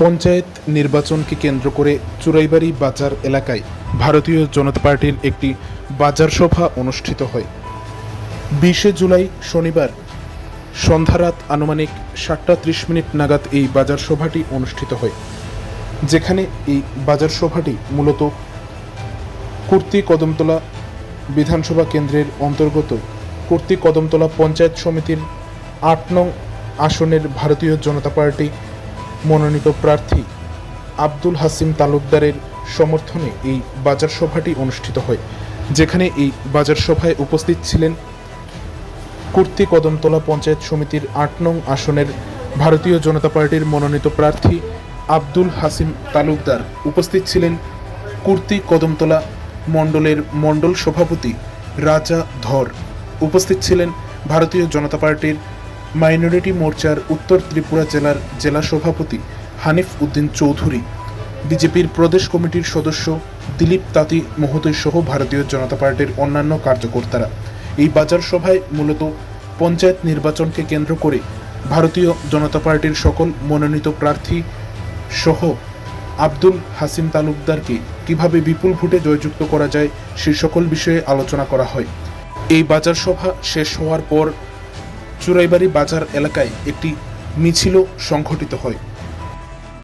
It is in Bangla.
পঞ্চায়েত নির্বাচনকে কেন্দ্র করে চুরাইবাড়ি বাজার এলাকায় ভারতীয় জনতা পার্টির একটি বাজার সভা অনুষ্ঠিত হয়। বিশে জুলাই শনিবার সন্ধ্যারাত আনুমানিক সাতটা ত্রিশ মিনিট নাগাদ এই বাজার সভাটি অনুষ্ঠিত হয়, যেখানে এই বাজার সভাটি মূলত কুর্তি কদমতলা বিধানসভা কেন্দ্রের অন্তর্গত কুর্তি কদমতলা পঞ্চায়েত সমিতির আট নং আসনের ভারতীয় জনতা পার্টি মনোনীত প্রার্থী আব্দুল হাসিম তালুকদারের সমর্থনে এই বাজার সভাটি অনুষ্ঠিত হয়, যেখানে এই বাজার সভায় উপস্থিত ছিলেন কুর্তি কদমতলা পঞ্চায়েত সমিতির আট নং আসনের ভারতীয় জনতা পার্টির মনোনীত প্রার্থী আব্দুল হাসিম তালুকদার। উপস্থিত ছিলেন কুর্তি কদমতলা মণ্ডলের মণ্ডল সভাপতি রাজা ধর। উপস্থিত ছিলেন ভারতীয় জনতা পার্টির মাইনরিটি মোর্চার উত্তর ত্রিপুরা জেলার জেলা সভাপতি হানিফ উদ্দিন চৌধুরী, বিজেপির প্রদেশ কমিটির সদস্য দিলীপ তাঁতি মহোদয় সহ ভারতীয় জনতা পার্টির অন্যান্য কার্যকর্তারা। এই বাজার সভায় মূলত পঞ্চায়েত নির্বাচনকে কেন্দ্র করে ভারতীয় জনতা পার্টির সকল মনোনীত প্রার্থী সহ আব্দুল হাসিম তালুকদারকে কীভাবে বিপুল ভোটে জয়যুক্ত করা যায় সে সকল বিষয়ে আলোচনা করা হয়। এই বাজার সভা শেষ হওয়ার পর চুরাইবাড়ি বাজার এলাকায় একটি মিছিলও সংঘটিত হয়।